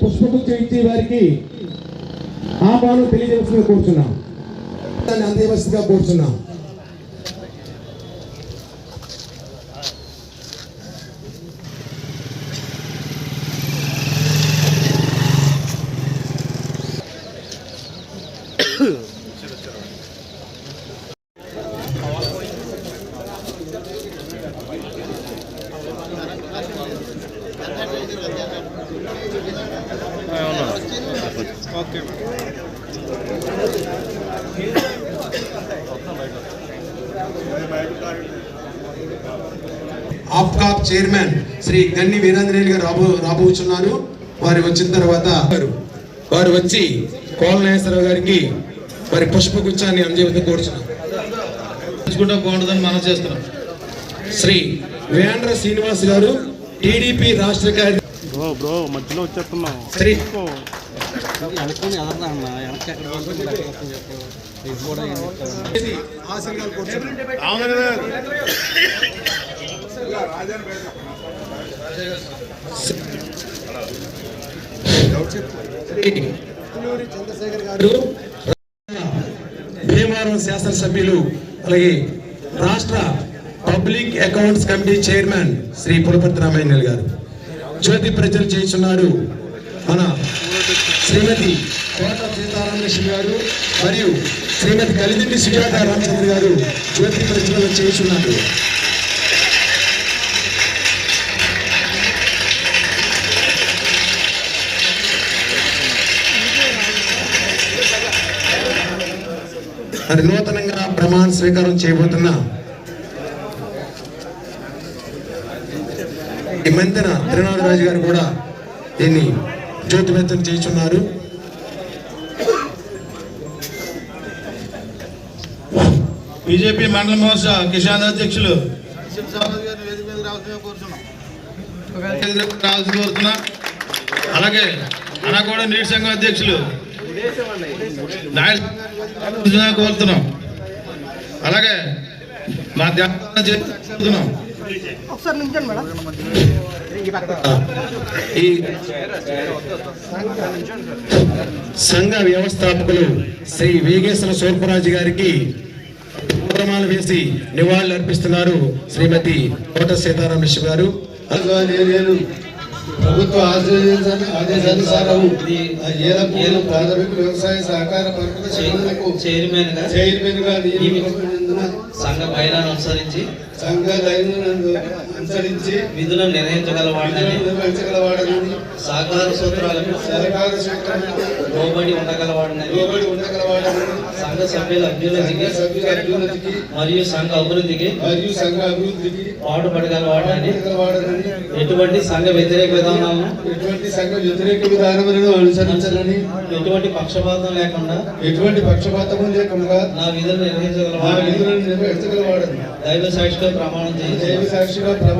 పుష్పగుచ్చు ఇచ్చి వారికి ఆహ్వానం తెలియజేస్తున్నా కోరుచున్నాం. దాన్ని అందేవస్తుగా కూర్చున్నాం ఆఫ్కాప్ చైర్మన్ శ్రీ గన్ని వీరేంద్రేలు గారు రాబో రాబోతున్నారు వారు వచ్చిన తర్వాత వారు వచ్చి కోలనేశ్వరరావు గారికి వారి పుష్పగుచ్చాన్ని అందజేయవద్దు కోరుచున్నాం బాగుంటుందని మనం చేస్తున్నాం. శ్రీ వేంద్ర శ్రీనివాస్ గారు టీడీపీ రాష్ట్ర కార్య బ్రో చంద్రశేఖర్ గారు భీమవరం శాసనసభ్యులు అలాగే రాష్ట్ర public accounts committee chairman Shri Pulapati Ramayana garu. జ్యోతి ప్రజలు చేస్తున్నారు మన శ్రీమతి కోట సీతారామకృష్ణ గారు మరియు శ్రీమతి కలిదిండి సుజాత రామచంద్ర గారు జ్యోతి ప్రజలు చేస్తున్నారు మరి నూతనంగా ప్రమాణ స్వీకారం చేయబోతున్న ఈ మంతెన త్రినాథరాజు గారు కూడా దీన్ని జ్యోతిమెత్తం చేస్తున్నారు బీజేపీ మండల మోర్చా కిసాన్ అధ్యక్షులు రావాల్సి కోరుతున్నా. అలాగే అనకోడ నీటి సంఘం అధ్యక్షులు కోరుతున్నాం అలాగే మా ధ్యానం ఈ సంఘ వ్యవస్థాపకులు శ్రీ వేగేశ్వర సూర్పరాజు గారికి పూలమాల వేసి నివాళులు అర్పిస్తున్నారు శ్రీమతి కోట సీతారామేశ్వర గారు నేను ప్రభుత్వ ఆదేశానుసారం ఏలపూలు ప్రాథమిక వ్యవసాయ సహకార పరపతి చైర్మన్గా చైర్మన్గా సంఘ బయలాను అనుసరించి సంఘ దైనందు అనుసరించి విధులను నిర్వహించగలవాడని నిర్వహించగలవాడని సహకార సూత్రాలకు సహకార సూత్రాలకు లోబడి ఉండగలవాడని లోబడి ఉండగలవాడని సంఘ సభ్యుల అభ్యున్నతికి సభ్యుల అభ్యున్నతికి మరియు సంఘ అభివృద్ధికి మరియు సంఘ అభివృద్ధికి పాటుపడగలవాడని ఎటువంటి సంఘ వ్యతిరేక విధానాలను ఎటువంటి సంఘ వ్యతిరేక విధానములను అనుసరించాలని ఎటువంటి పక్షపాతం లేకుండా ఎటువంటి పక్షపాతము లేకుండా నా విధులు ఆ నిర్వహించగలవాడని విధులను నిర్వహించగలవాడని దైవ సాక్షిగా ప్రమాణం దైవ చేయించాను సాక్షిగా ప్రమాణం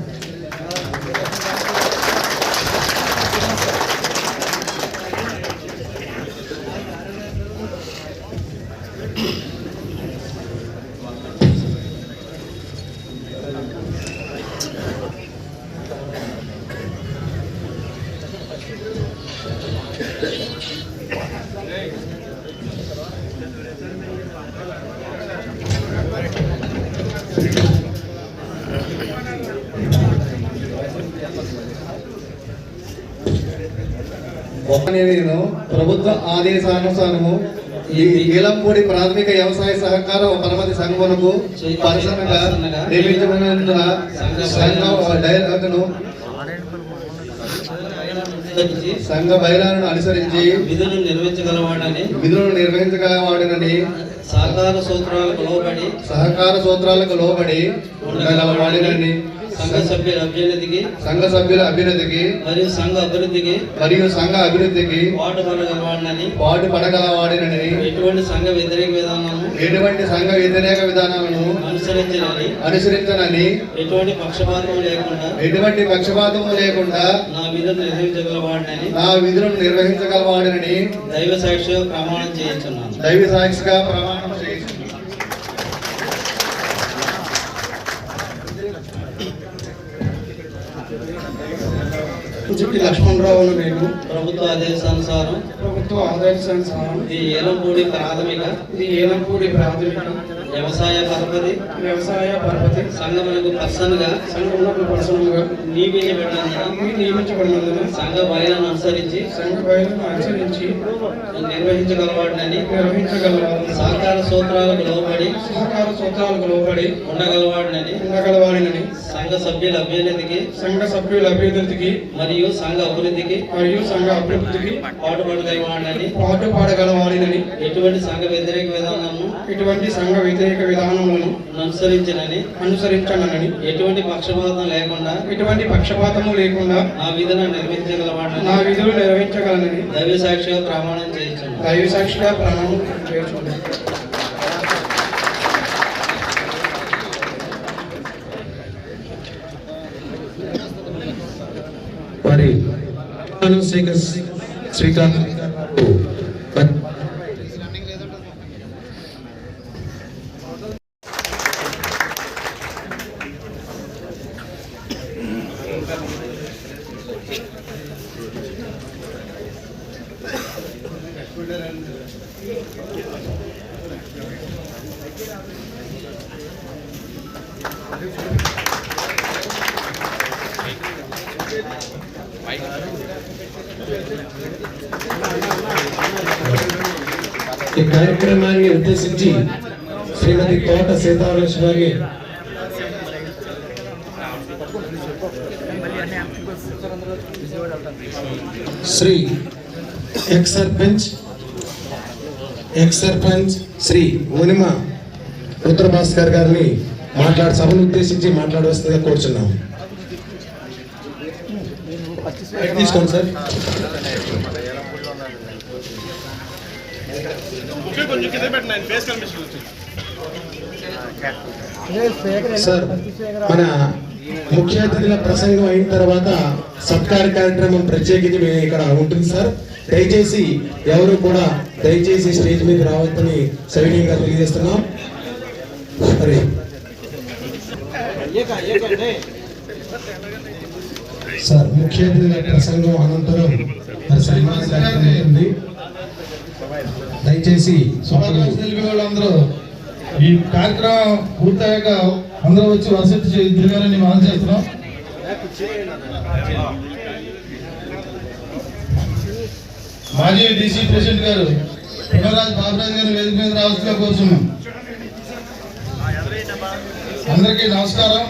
ఆదేశానుసారము ఈ ఈలంపూడి ప్రాథమిక వ్యవసాయ సహకార పరమతి సంఘమునకు పరిశ్రమగా నియమించబడినందున సంఘ డైరెక్టర్ను అనుసరించి సంఘ బయలాలను అనుసరించి విధులు నిర్వహించగలవాడని విధులను నిర్వహించగలవాడనని సహకార సూత్రాలకు లోబడి సహకార సూత్రాలకు లోబడి ఉండగలవాడినని సంఘ సభ్యుల అభ్యున్నతికి సంఘ సభ్యుల అభ్యున్నతికి మరియు సంఘ అభివృద్ధికి మరియు సంఘ అభివృద్ధికి పాటుపడగలవాడని పాటు పడగలవాడినని ఎటువంటి సంఘ వ్యతిరేక విధానాలను ఎటువంటి సంఘ వ్యతిరేక విధానాలను అనుసరించాలని అనుసరించనని ఎటువంటి పక్షపాతం లేకుండా ఎటువంటి పక్షపాతము లేకుండా నా విధులు నిర్వహించగలవాడని నా విధులను నిర్వహించగలవాడనని దైవ సాక్షిగా ప్రమాణం చేయించున్నాను. దైవ సాక్షిగా ప్రమాణం చేస్తున్నాను ముచ్చిటి లక్ష్మణరావు అని నేను. ప్రభుత్వ ఆదేశానుసారం ప్రభుత్వ ఆదేశానుసారం ఈ ఏలంపూడి ప్రాథమిక. ఇది ఏలంపూడి ప్రాథమిక. వ్యవసాయ పరపతి. వ్యవసాయ పరపతి. సంఘమునకు పర్సన్గా. సంఘంలో పర్సనల్గా నియమించబడినందున. నియమించబడినందున. సంఘ బయలను అనుసరించి. సంఘ బయలును అనుసరించి. నిర్వహించగలవాడినని నిర్వహించగలవారు సహకార సూత్రాలకు లోబడి సహకార సూత్రాలకు లోబడి ఉండగలవాడినని ఉండగలవారినని సంఘ సభ్యుల అభ్యున్నతికి సంఘ సభ్యుల అభ్యున్నతికి మరియు సంఘ అభివృద్ధికి మరియు సంఘ అభివృద్ధికి పాటుపడగలవాడినని పాటు పాడగలవారినని ఎటువంటి సంఘ వ్యతిరేక విధానాలను ఇటువంటి సంఘ వ్యతిరేక విధానములను అనుసరించనని అనుసరించనని ఎటువంటి పక్షపాతం లేకుండా ఎటువంటి పక్షపాతము లేకుండా నా విధులను నా నిర్వహించగలవాడిని విధులు నిర్వహించగలనని దైవ సాక్షిగా ప్రమాణం చేయించను దైవ సాక్షిగా ప్రమాణం ప్రమాణ స్వీక స్వీకారం ఈ కార్యక్రమాన్ని ఉద్దేశించి శ్రీమతి కోట సీతారామేశ్వరి శ్రీ ఎక్స్ సర్పంచ్ ఎక్స్ సర్పంచ్ శ్రీ మునిమ ఉత్తర భాస్కర్ గారిని మాట్లాడు సభను ఉద్దేశించి మాట్లాడవలసిందిగా కోరుచున్నాము తీసుకోండి సార్ కొంచెం కింద పెట్టిన ఆయన ఫేస్ కనిపిస్తుంది సార్ మన ముఖ్య అతిథుల ప్రసంగం అయిన తర్వాత సత్కార కార్యక్రమం ప్రత్యేకించి మేము ఇక్కడ ఉంటుంది సార్. దయచేసి ఎవరు కూడా దయచేసి స్టేజ్ మీద రావద్దని సవినీయంగా తెలియజేస్తున్నాం. సరే సార్ ముఖ్య అతిథుల ప్రసంగం అనంతరం మరి సన్మాన కార్యక్రమం ఉంటుంది. దయచేసి తెలిపే వాళ్ళందరూ ఈ కార్యక్రమం పూర్తయ్యాక అందరూ వచ్చి వసతి తిరిగారని మనం చేస్తున్నాం. మాజీ డీసీ ప్రెసిడెంట్ గారు పునరాజ్ బాబురాజ్ గారిని వేదిక మీద రావాల్సిందిగా కోరుతున్నాం అందరికీ నమస్కారం.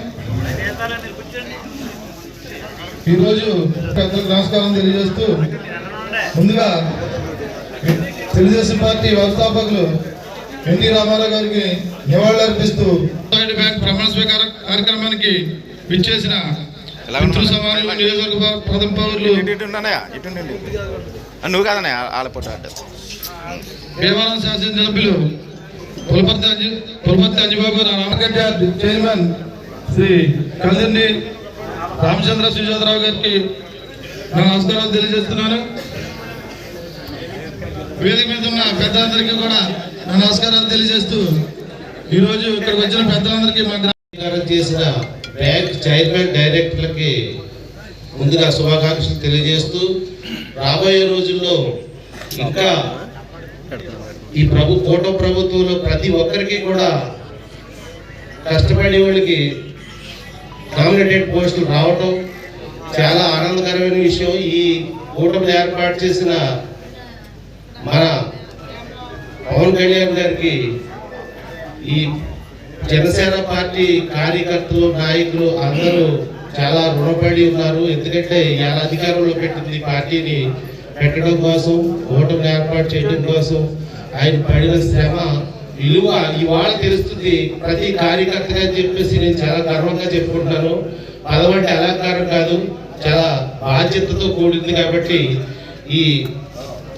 ఈరోజు పెద్దలకు నమస్కారం తెలియజేస్తూ ముందుగా తెలుగుదేశం పార్టీ వ్యవస్థాపకులు ఎన్టీ రామారావు గారికి నివాళులర్పిస్తూ బ్యాంక్ ప్రమాణ స్వీకార కార్యక్రమానికి విచ్చేసిన నియోజకవర్గ ప్రథమ పౌరులు నువ్వు వాళ్ళ పొట్ట అడ్డు. భీమవరం శాసనసభ్యులు పులపర్తి పులపర్తి అంజిబాబు చైర్మన్ శ్రీ కలిదండి రామచంద్ర సుజాతరావు గారికి నా నమస్కారాలు తెలియజేస్తున్నాను. వేదిక మీద ఉన్న పెద్దలందరికీ కూడా నమస్కారాలు తెలియజేస్తూ ఈరోజు ఇక్కడికి వచ్చిన పెద్దలందరికీ మా గ్రామీణ చేసిన బ్యాంక్ చైర్మన్ డైరెక్టర్లకి ముందుగా శుభాకాంక్షలు తెలియజేస్తూ రాబోయే రోజుల్లో ఇంకా ఈ ప్రభు కోట ప్రభుత్వంలో ప్రతి ఒక్కరికి కూడా కష్టపడే వాళ్ళకి నామినేటెడ్ పోస్టులు రావటం చాలా ఆనందకరమైన విషయం. ఈ కూటమి ఏర్పాటు చేసిన మన పవన్ కళ్యాణ్ గారికి ఈ జనసేన పార్టీ కార్యకర్తలు నాయకులు అందరూ చాలా రుణపడి ఉన్నారు. ఎందుకంటే ఇలా అధికారంలో పెట్టింది ఈ పార్టీని పెట్టడం కోసం ఓటమి ఏర్పాటు చేయడం కోసం ఆయన పడిన శ్రమ విలువ ఇవాళ తెలుస్తుంది. ప్రతి కార్యకర్తగా అని చెప్పేసి నేను చాలా గర్వంగా చెప్పుకుంటాను. పదం అలంకారం కాదు చాలా బాధ్యతతో కూడింది కాబట్టి ఈ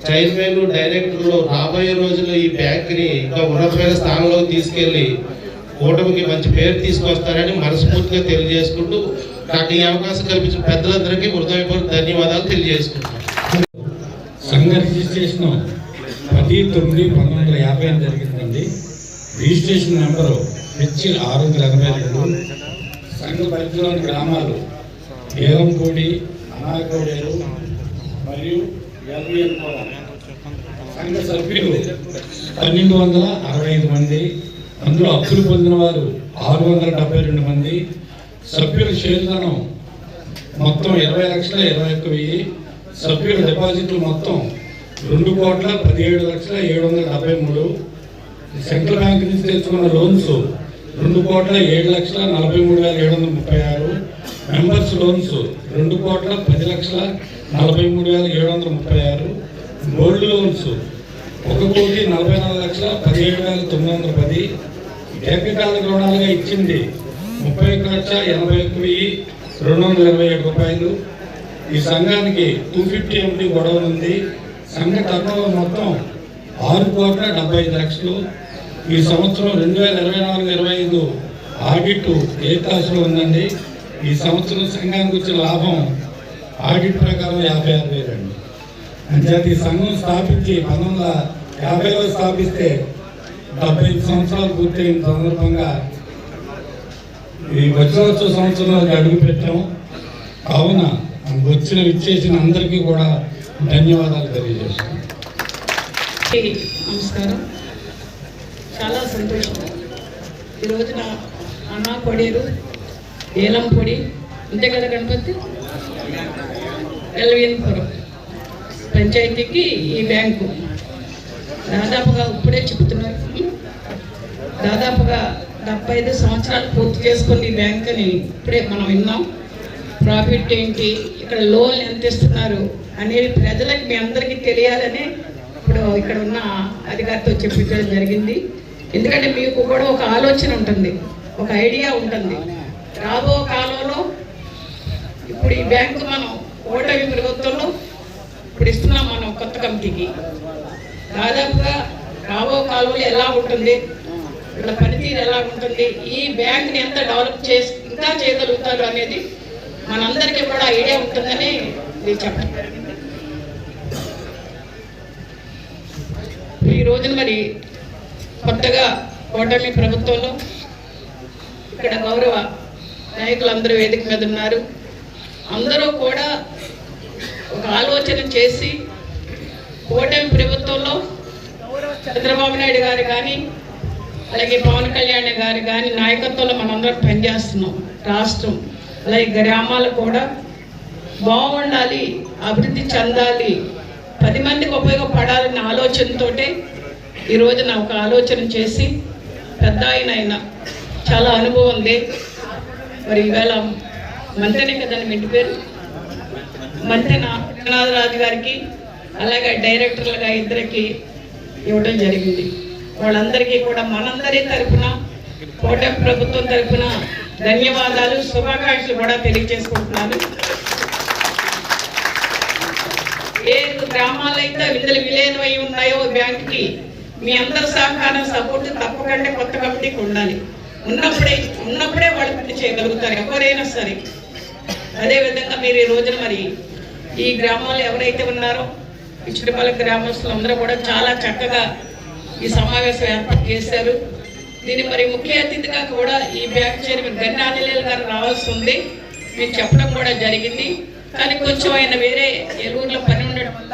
చైర్మన్ డైరెక్టర్లు రాబోయే రోజుల్లో ఈ బ్యాంక్ని ఇంకా ఉన్నతమైన స్థానంలోకి తీసుకెళ్ళి కూటమికి మంచి పేరు తీసుకొస్తారని మనస్ఫూర్తిగా తెలియజేసుకుంటూ నాకు ఈ అవకాశం కల్పించిన పెద్దలందరికీ హృదయపూర్వక ధన్యవాదాలు తెలియజేసుకుంటున్నాను. సంఘ రిజిస్ట్రేషన్ పది తొమ్మిది పంతొమ్మిది వందల యాభై ఐదు జరిగిందండి. రిజిస్ట్రేషన్ నెంబరు హెచ్ ఆరు వందల ఎనభై రెండు. సంఘ పరిధిలోని గ్రామాలు ఏలంపూడి అనాకోడేరు మరియు సంఘ సభ్యులు పన్నెండు వందల అరవై ఐదు మంది అందులో అప్పులు పొందిన వారు ఆరు వందల డెబ్బై రెండు మంది. సభ్యుల షేర్ధనం మొత్తం ఇరవై లక్షల ఇరవై ఒక్క వెయ్యి. సభ్యుల డిపాజిట్లు మొత్తం రెండు కోట్ల పదిహేడు లక్షల ఏడు వందల డెబ్బై మూడు. సెంట్రల్ బ్యాంక్ నుంచి తెచ్చుకున్న లోన్స్ రెండు కోట్ల ఏడు లక్షల నలభై మూడు వేల ఏడు వందల ముప్పై ఆరు. మెంబర్స్ లోన్స్ రెండు కోట్ల పది లక్షల నలభై మూడు వేల ఏడు వందల ముప్పై ఆరు గోల్డ్ లోన్స్ ఒక కోటి నలభై నాలుగు లక్షల పదిహేడు వేల తొమ్మిది వందల పది ఏకకాలిక రుణాలుగా ఇచ్చింది ముప్పై ఒక్క లక్ష ఎనభై ఒక్క వెయ్యి రెండు వందల ఇరవై ఏడు రూపాయలు. ఈ సంఘానికి టూ ఫిఫ్టీ ఎంటీ గొడవ ఉంది. సంఘ టర్నోవర్ మొత్తం ఆరు కోట్ల డెబ్బై ఐదు లక్షలు. ఈ సంవత్సరం రెండు వేల ఇరవై నాలుగు ఇరవై ఐదు ఆడిట్ ఏ క్లాసులో ఉందండి? ఈ సంవత్సరం సంఘానికి వచ్చిన లాభం ఆడిట్ ప్రకారం యాభై ఆరు వేలు అండి. అంచేత ఈ సంఘం స్థాపించి పంతొమ్మిది వందల యాభైలో స్థాపిస్తే డెబ్బై ఐదు సంవత్సరాలు పూర్తయిన సందర్భంగా ఈ వజ్రోత్సవ సంవత్సరంలోకి అడుగు పెట్టాం. కావున వచ్చిన విచ్చేసిన అందరికీ కూడా ధన్యవాదాలు తెలియజేస్తున్నాం నమస్కారం. చాలా సంతోషం. ఈ రోజున అన్న పొడేరు ఏలం పొడి అంతే కదా గణపతి. ఎల్వియన్పురం పంచాయతీకి ఈ బ్యాంకు. దాదాపుగా ఇప్పుడే చెప్తున్నారు దాదాపుగా డెబ్బై ఐదు సంవత్సరాలు పూర్తి చేసుకుని ఈ బ్యాంకుని ఇప్పుడే మనం విన్నాం. ప్రాఫిట్ ఏంటి? ఇక్కడ లోన్ ఎంత ఇస్తున్నారు? అనేది ప్రజలకు మీ అందరికీ తెలియాలని ఇప్పుడు ఇక్కడ ఉన్న అధికారితో చెప్పించడం జరిగింది. ఎందుకంటే మీకు కూడా ఒక ఆలోచన ఉంటుంది. ఒక ఐడియా ఉంటుంది. రాబో కాలంలో ఇప్పుడు ఈ బ్యాంకు మనం ఓటమి ప్రభుత్వంలో ఇప్పుడు ఇస్తున్నాం మనం కొత్త కమిటీకి. దాదాపుగా రాబో కాలువలు ఎలా ఉంటుంది? ఇక్కడ పనితీరు ఎలా ఉంటుంది? ఈ బ్యాంక్ని ఎంత డెవలప్ చేసి ఇంకా చేయగలుగుతారు అనేది మనందరికీ కూడా ఐడియా ఉంటుందని నేను చెప్పండి ఈ రోజున మరి కొత్తగా ఓటమి ప్రభుత్వంలో ఇక్కడ గౌరవ నాయకులందరూ వేదిక మీద ఉన్నారు. అందరూ కూడా ఒక ఆలోచన చేసి కూటమి ప్రభుత్వంలో చంద్రబాబు నాయుడు గారు కానీ అలాగే పవన్ కళ్యాణ్ గారు కానీ నాయకత్వంలో మనందరం పనిచేస్తున్నాం రాష్ట్రం. అలాగే గ్రామాలు కూడా బాగుండాలి అభివృద్ధి చెందాలి పది మందికి ఉపయోగపడాలన్న ఆలోచనతో ఈరోజు నా ఒక ఆలోచన చేసి పెద్ద ఆయన ఆయన చాలా అనుభవం ఉంది. మరి ఈవేళ మంత్రినే కదండి మీ ఇంటి పేరు? మంతెన రాజు గారికి అలాగే డైరెక్టర్లుగా ఇద్దరికి ఇవ్వడం జరిగింది. వాళ్ళందరికీ కూడా మనందరి తరపున కోట ప్రభుత్వం తరపున ధన్యవాదాలు శుభాకాంక్షలు కూడా తెలియజేసుకుంటున్నాను. ఏ గ్రామాలైతే అయితే విడుదల విలీనమై ఉన్నాయో బ్యాంక్కి మీ అందరి సహకారం సపోర్ట్ తప్పకుండా కొత్త కమిటీకి ఉండాలి. ఉన్నప్పుడే ఉన్నప్పుడే వాళ్ళు పని చేయగలుగుతారు ఎవరైనా సరే. అదేవిధంగా మీరు ఈ రోజున మరి ఈ గ్రామంలో ఎవరైతే ఉన్నారో ఈ చుట్టుపక్కల గ్రామస్తులు అందరూ కూడా చాలా చక్కగా ఈ సమావేశం ఏర్పాటు చేశారు. దీన్ని మరి ముఖ్య అతిథిగా కూడా ఈ బ్యాంక్ చైర్మన్ గన్ని ఆంజనేయులు గారు రావాల్సి ఉంది. మీకు చెప్పడం కూడా జరిగింది. కానీ కొంచెం ఆయన వేరే ఎలుగురులో పని ఉండడం వల్ల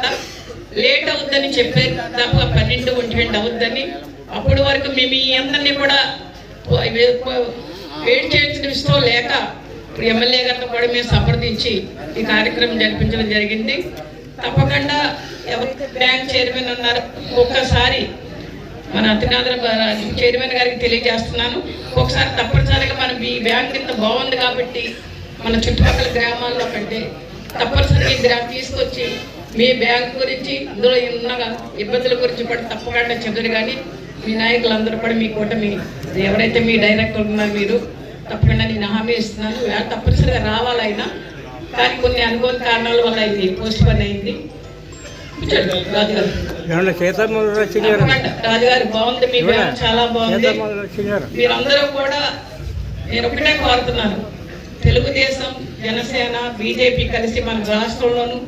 లేట్ అవుద్దని చెప్పారు. దాదాపుగా పన్నెండు ఒంటి అవుద్దని. అప్పటి వరకు మేము ఈ అందరినీ కూడా వెయిట్ చేయించడం ఇష్టం లేక ఎమ్మెల్యే గారితో కూడా మేము సంప్రదించి ఈ కార్యక్రమం జరిపించడం జరిగింది. తప్పకుండా ఎవరైతే బ్యాంక్ చైర్మన్ ఉన్నారో ఒక్కసారి మన అతినాథర చైర్మన్ గారికి తెలియజేస్తున్నాను. ఒకసారి తప్పనిసరిగా మనం ఈ బ్యాంక్ ఇంత బాగుంది కాబట్టి మన చుట్టుపక్కల గ్రామాల్లో కంటే తప్పనిసరిగా ఈ గ్రామ తీసుకొచ్చి మీ బ్యాంక్ గురించి ఇందులో ఉన్న ఇబ్బందుల గురించి కూడా తప్పకుండా చెబుతారు కానీ మీ నాయకులందరూ కూడా మీ కూటమి ఎవరైతే మీ డైరెక్టర్ ఉన్నారో మీరు తప్పకుండా నేను హామీ ఇస్తున్నాను. తప్పనిసరిగా రావాలైనా కానీ కొన్ని అనుకోని కారణాల వల్ల ఇది పోస్ట్ పోన్ అయింది రాజుగారు. బాగుంది మీ చాలా బాగుంది. మీరందరూ కూడా నేను ఒకటే కోరుతున్నాను. తెలుగుదేశం జనసేన బీజేపీ కలిసి మన రాష్ట్రంలోనూ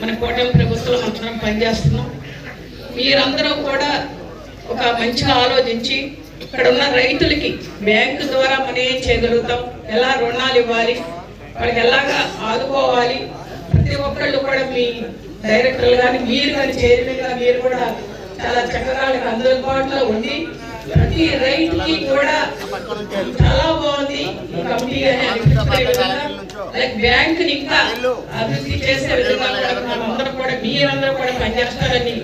మన కూటమి ప్రభుత్వం అందరం పనిచేస్తున్నాం. మీరందరూ కూడా ఒక మంచిగా ఆలోచించి ఇక్కడ ఉన్న రైతులకి బ్యాంకు ద్వారా మనం ఏం చేయగలుగుతాం? ఎలా రుణాలు ఇవ్వాలి? వాళ్ళకి ఎలాగా ఆదుకోవాలి? ప్రతి ఒక్కళ్ళు కూడా మీ డైరెక్టర్లు కానీ మీరు కానీ చైర్మన్గా మీరు కూడా చాలా చక్కగా వాళ్ళకి అందుబాటులో ఉంది ప్రతి రైతుకి కూడా చాలా బాగుంది. కంపెనీ అని బ్యాంక్ ఇంకా అభివృద్ధి చేసే విధంగా కూడా కూడా మీరందరూ కూడా పనిచేస్తారని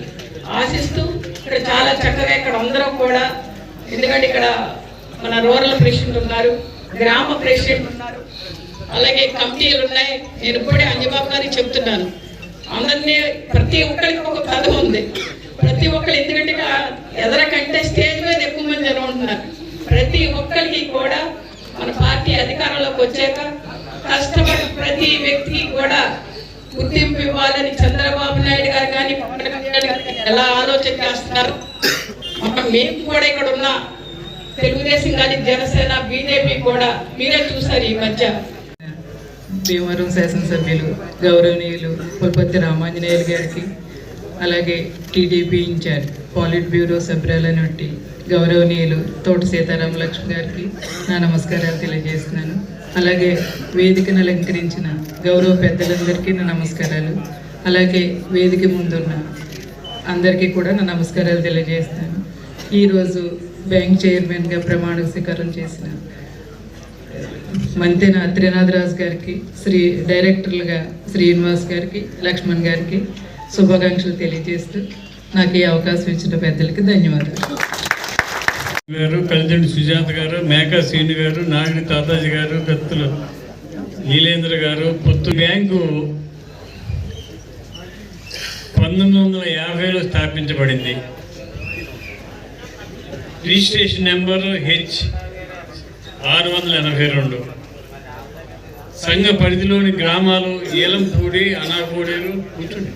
ఆశిస్తూ ఇక్కడ చాలా చక్కగా ఇక్కడ అందరూ కూడా ఎందుకంటే ఇక్కడ మన రూరల్ ప్రెసిడెంట్ ఉన్నారు గ్రామ ప్రెసిడెంట్ ఉన్నారు అలాగే కమిటీలు ఉన్నాయి. నేను ఇప్పుడే అంజబాబు గారికి చెప్తున్నాను. అందరినీ ప్రతి ఒక్కరికి ఒక కథ ఉంది. ప్రతి ఒక్కరు ఎందుకంటే ఎదరకంటే స్టేజ్ మీద ఎక్కువ మంది జనం ఉంటున్నారు. ప్రతి ఒక్కరికి కూడా మన పార్టీ అధికారంలోకి వచ్చాక కష్టపడి ప్రతి వ్యక్తికి కూడా గుర్తింపు ఇవ్వాలని చంద్రబాబు నాయుడు గారు కానీ పవన్ కళ్యాణ్ గారు ఎలా ఆలోచన చేస్తున్నారు? మేము కూడా ఇక్కడ ఉన్న తెలుగుదేశం కానీ జనసేన బీజేపీ కూడా మీరే చూసారు ఈ మధ్య. భీమవరం శాసనసభ్యులు గౌరవనీయులు పుల్పత్తి రామాంజనేయులు గారికి అలాగే టీడీపీ ఇన్ఛార్జ్ పాలిట్ బ్యూరో సభ్యులైనటువంటి గౌరవనీయులు తోట సీతారామ లక్ష్మి గారికి నా నమస్కారాలు తెలియజేస్తున్నాను. అలాగే వేదికను అలంకరించిన గౌరవ పెద్దలందరికీ నా నమస్కారాలు. అలాగే వేదిక ముందున్న అందరికీ కూడా నా నమస్కారాలు తెలియజేస్తాను ఈరోజు బ్యాంక్ చైర్మన్గా ప్రమాణ స్వీకారం చేసిన మంతెన త్రినాథరాజు గారికి శ్రీ డైరెక్టర్లుగా శ్రీనివాస్ గారికి లక్ష్మణ్ గారికి శుభాకాంక్షలు తెలియజేస్తూ నాకు ఈ అవకాశం ఇచ్చిన పెద్దలకి ధన్యవాదాలు. గారు కలిదండి సుజాత గారు మేకా శ్రీని గారు నాగిని తాతాజీ గారు కత్తుల నీలేంద్ర గారు పొత్తు బ్యాంకు పంతొమ్మిది వందల యాభైలో స్థాపించబడింది. రిజిస్ట్రేషన్ నెంబర్ హెచ్ ఆరు వందల ఎనభై రెండు. సంఘ పరిధిలోని గ్రామాలు ఏలంపూడి అనాకోడేరు కూర్చుండి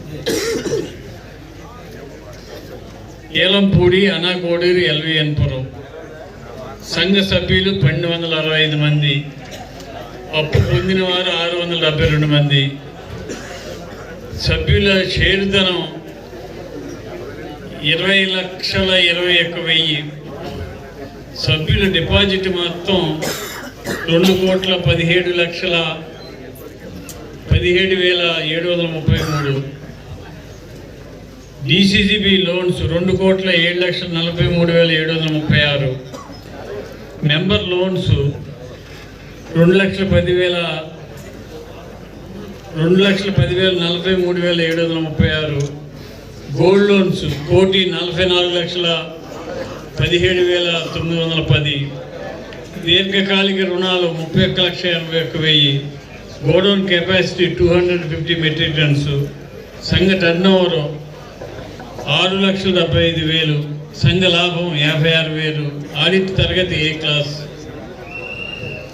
ఏలంపూడి అనాకోడేరు ఎల్విఎన్పురం. సంఘ సభ్యులు పన్నెండు వందల అరవై ఐదు మంది. అప్పు పొందిన వారు ఆరు వందల డెబ్బై రెండు మంది. సభ్యుల షేరుధనం ఇరవై లక్షల ఇరవై ఒక్క వెయ్యి. సభ్యుల డిపాజిట్ మొత్తం రెండు కోట్ల పదిహేడు లక్షల పదిహేడు వేల ఏడు వందల ముప్పై మూడు. డిసిసిబి లోన్స్ రెండు కోట్ల ఏడు లక్షల నలభై మూడు వేల ఏడు వందల ముప్పై ఆరు. మెంబర్ లోన్స్ రెండు లక్షల పదివేల రెండు లక్షల పదివేల నలభై మూడు వేల ఏడు వందల ముప్పై ఆరు. గోల్డ్ లోన్స్ కోటి నలభై నాలుగు లక్షల పదిహేడు వేల తొమ్మిది వందల పది దీర్ఘకాలిక రుణాలు ముప్పై ఒక్క లక్ష ఎనభై ఒక్క వెయ్యి. Godown capacity two hundred fifty metric tons. సంఘ టర్న్ ఓవర్ ఆరు లక్షల డెబ్బై ఐదు వేలు. సంఘ లాభం యాభై ఆరు వేలు. ఆడిట్ తరగతి ఏ క్లాస్?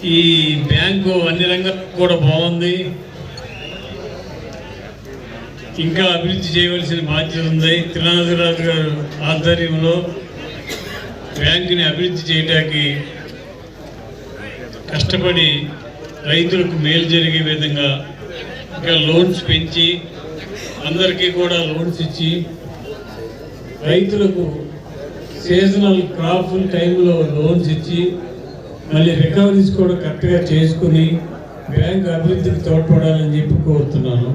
ఈ బ్యాంకు అన్ని రంగాలకు కూడా బాగుంది. ఇంకా అభివృద్ధి చేయవలసిన బాధ్యత ఉంది. తిరునాథరాజు గారు ఆధ్వర్యంలో బ్యాంకుని అభివృద్ధి చేయడానికి కష్టపడి రైతులకు మేలు జరిగే విధంగా ఇంకా లోన్స్ పెంచి అందరికీ కూడా లోన్స్ ఇచ్చి రైతులకు సీజనల్ క్రాప్ టైంలో లోన్స్ ఇచ్చి మళ్ళీ రికవరీస్ కూడా కరెక్ట్గా చేసుకుని బ్యాంకు అభివృద్ధికి తోడ్పడాలని చెప్పి కోరుతున్నాను.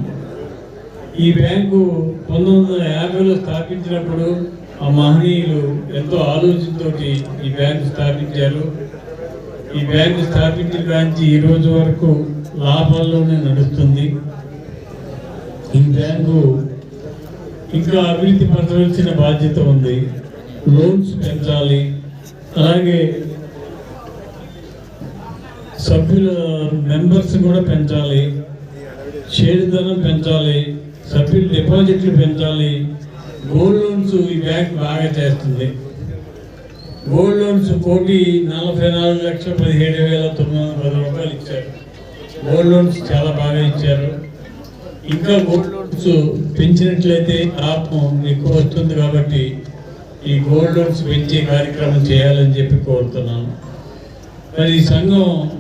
ఈ బ్యాంకు పంతొమ్మిది వందల యాభైలో స్థాపించినప్పుడు ఆ మహనీయులు ఎంతో ఆలోచనతో ఈ బ్యాంకు స్థాపించారు. ఈ బ్యాంకు స్థాపించిన కాంచి ఈ రోజు వరకు లాభాల్లోనే నడుస్తుంది. ఈ బ్యాంకు ఇంకా అభివృద్ధి పరచవలసిన బాధ్యత ఉంది. లోన్స్ పెంచాలి. అలాగే సభ్యుల మెంబర్స్ కూడా పెంచాలి. షేర్ధనం పెంచాలి. సభ్యుల డిపాజిట్లు పెంచాలి. గోల్డ్ లోన్స్ ఈ బ్యాంక్ బాగా చేస్తుంది. గోల్డ్ లోన్స్ కోటి నలభై నాలుగు లక్షల పదిహేడు వేల తొమ్మిది వందల పది రూపాయలు ఇచ్చారు. గోల్డ్ లోన్స్ చాలా బాగా ఇచ్చారు. ఇంకా గోల్డ్ లోన్స్ పెంచినట్లయితే లాభం ఎక్కువ వస్తుంది కాబట్టి ఈ గోల్డ్ లోన్స్ పెంచే కార్యక్రమం చేయాలని చెప్పి కోరుతున్నాను. మరి ఈ సంఘం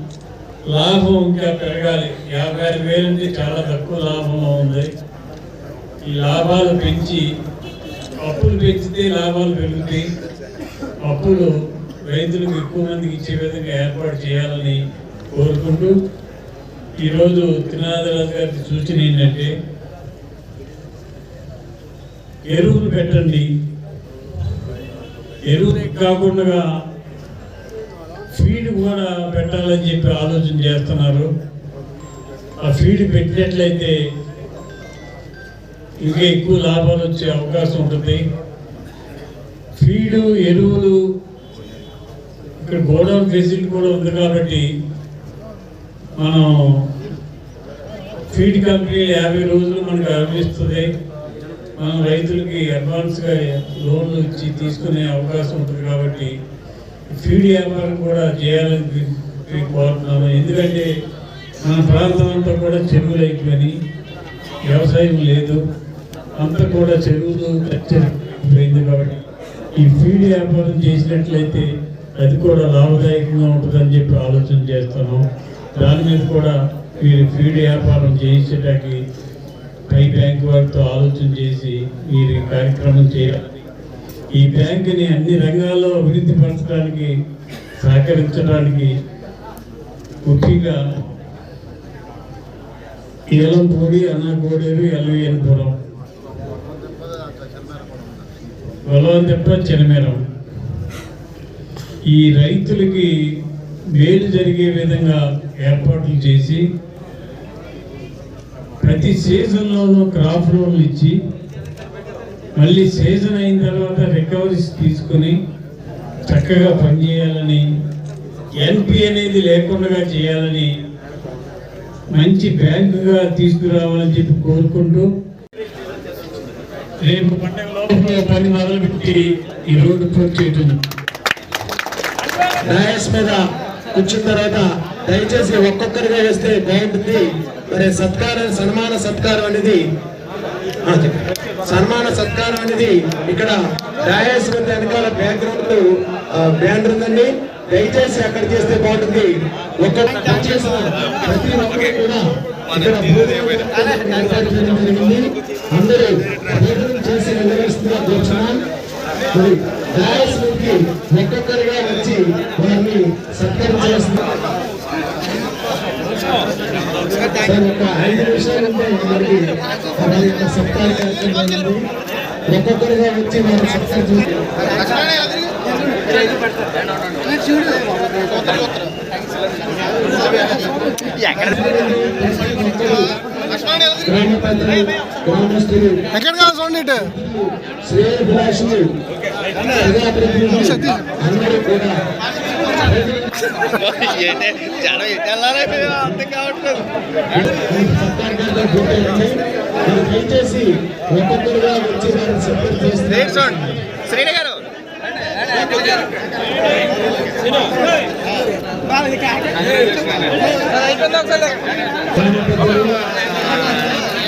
లాభం ఇంకా పెరగాలి. యాభై ఆరు వేల నుంచి చాలా తక్కువ లాభం ఉంది. ఈ లాభాలు పెంచి అప్పులు పెంచితే లాభాలు పెరుగుతాయి. అప్పులు రైతులకు ఎక్కువ మందికి ఇచ్చే విధంగా ఏర్పాటు చేయాలని కోరుకుంటూ ఈరోజు త్రినాథరాజు గారి సూచన ఏంటంటే ఎరువులు పెట్టండి. ఎరువులు కాకుండా ఫీడ్ కూడా పెట్టాలని చెప్పి ఆలోచన చేస్తున్నారు. ఆ ఫీడ్ పెట్టినట్లయితే ఇంకా ఎక్కువ లాభాలు వచ్చే అవకాశం ఉంటుంది. ఫీడు ఎరువులు ఇక్కడ గోడౌన్ ఫెసిలిటీ కూడా ఉంది కాబట్టి మనం ఫీడ్ కంపెనీ యాభై రోజులు మనకు లభిస్తుంది మనం రైతులకి అడ్వాన్స్గా లోన్లు ఇచ్చి తీసుకునే అవకాశం ఉంటుంది కాబట్టి ఫీడ్ వ్యాపారం కూడా చేయాలని కోరుతున్నాను ఎందుకంటే మన ప్రాంతం అంతా కూడా చెరువులు అయిపోయినాయి వ్యవసాయం లేదు. అంతా కూడా చెరువులు పోయింది కాబట్టి ఈ ఫీడ్ వ్యాపారం చేసినట్లయితే అది కూడా లాభదాయకంగా ఉంటుందని చెప్పి ఆలోచన చేస్తాను దాని మీద కూడా మీరు ఫీడ్ వ్యాపారం చేయించడానికి పై బ్యాంక్ వారితో ఆలోచన చేసి మీరు కార్యక్రమం చేయాలి. ఈ బ్యాంకుని అన్ని రంగాల్లో అభివృద్ధి పరచడానికి సహకరించడానికి ముఖ్యంగా ఏలంపూడి అన్నకోడేరు ఎల్వీఎన్పురం బలవంతెప్ప చినమేరం ఈ రైతులకి మేలు జరిగే విధంగా ఏర్పాట్లు చేసి ప్రతి సీజన్లోనూ క్రాప్ లోన్లు ఇచ్చి మళ్ళీ సీజన్ అయిన తర్వాత రికవరీస్ తీసుకుని చక్కగా పనిచేయాలని ఎన్పి అనేది లేకుండా చేయాలని మంచి బ్యాంకుగా తీసుకురావాలని చెప్పి కోరుకుంటూ రేపు పండుగ లోపల పని మొదలుపెట్టి ఈ రోడ్డు పూర్తి చేయటం డయాస్ మీద కూర్చున్న తర్వాత దయచేసి ఒక్కొక్కరిగా వేస్తే బాగుంటుంది. మరి సత్కారం సన్మాన సత్కారం అనేది సన్మాన సత్కారం అనేది ఇక్కడ డయాస్ మీద వెనకాల బ్యాక్గ్రౌండ్ బ్యాండ్ ఉందండి. దయచేసి అక్కడ చేస్తే బాగుంటుంది. ఒక్కొక్క ప్రతి ఒక్కరు కూడా ఇక్కడ ఏర్పాటు చేయడం జరిగింది. అందరూ భోజనం చేసి వెళ్ళవలసిందిగా కోరుతున్నాం మరి డయాస్ నుంచి ఒక్కొక్కరిగా వచ్చి వారిని సత్కరించాల్సింది ఒక ఐదు నిమిషాలు మనకి వారి యొక్క సత్కార కార్యక్రమం ఒక్కొక్కరిగా వచ్చి వారు సత్కరించాలి ఎక్కడ పెద్దలు చూడండి ఇటు ప్రజాప్రతినిధులు అందరూ శ్రీని గారు సమీప గ్రామ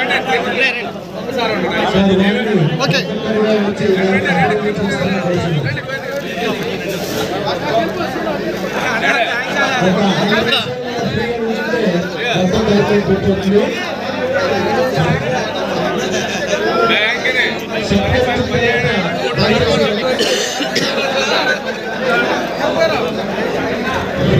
కృతజ్ఞతలు తెలియజేస్తున్నాను.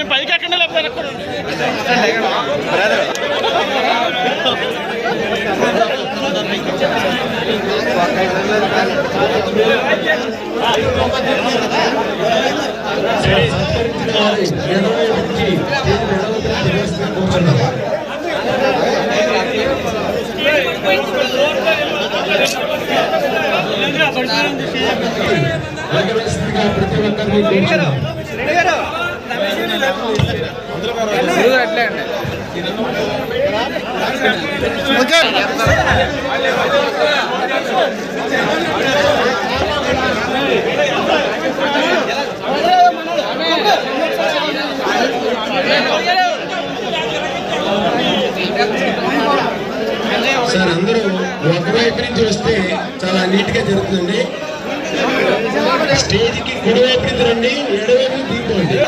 కొంచెం పైకి ఎక్కండి లేకపోతే ప్రతి ఒక్కరిని అట్లే. అండి. సార్ అందరూ ఒకవైపు నుంచి వస్తే చాలా నీట్గా జరుగుతుందండి. స్టేజ్కి కుడివైపు నుంచి రండి ఎడవైపు తీసుకోండి.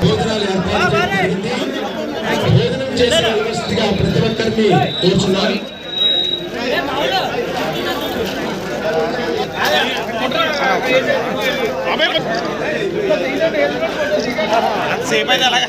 భోజనాలు ఏర్పాటు చేయడం జరిగింది. భోజనం చేసే వ్యవస్థగా ప్రతి ఒక్కరిని కూర్చున్నారు సేపు అయితే అలాగా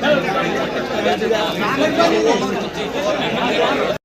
なるほど。